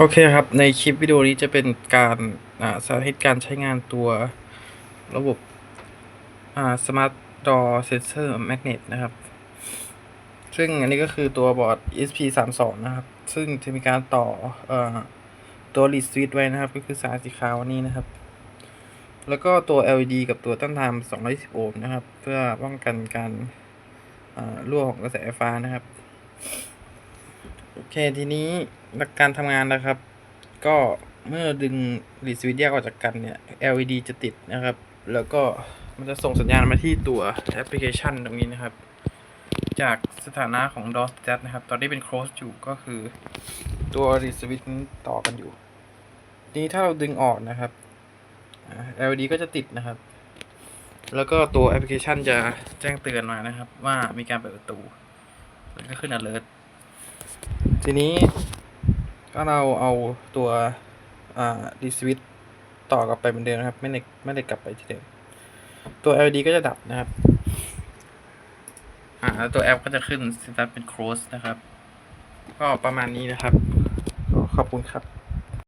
โอเคครับ ในคลิปวิดีโอนี้จะเป็นการสาธิตการใช้งานตัวระบบอ่า Smart Door Sensor Magnet นะครับ ซึ่งอันนี้ก็คือตัวบอร์ด ESP32 นะครับ ซึ่งจะมีการต่ออตัว lead switch ไว้นะครับ ก็คือสายสีขาวนี้นะครับ แล้วก็ตัว LED กับตัวต้านทาน220โอห์มนะครับ เพื่อป้องกันการรั่วของกระแสไฟฟ้านะครับ โอเคทีนี้หลักการทำงานนะครับ ก็เมื่อดึงรีสวิตแยกออกจากกันเนี่ย LED จะติดนะครับ แล้วก็มันจะส่งสัญญาณมาที่ตัวแอปพลิเคชันตรงนี้นะครับ จากสถานะของ DOS Stat นะครับ ตอนนี้เป็น close อยู่ก็คือตัวรีสวิตต่อกันอยู่ ทีนี้ถ้าเราดึงออกนะครับ LED ก็จะติดนะครับ แล้วก็ตัวแอปพลิเคชันจะแจ้งเตือนมานะครับ ว่ามีการเปิดประตูแล้วก็ขึ้น alert ทีนี้ก็เราเอาตัวอ่าดีสวิตต่อกลับไปเหมือนเดิมนะครับ ไม่ได้ไม่ได้กลับไปที่เดิมตัว LED ก็จะดับนะครับ อ่าแล้วตัวแอปก็จะขึ้นสตาร์ทเป็น close นะครับ ก็ประมาณนี้นะครับ ขอขอบคุณครับ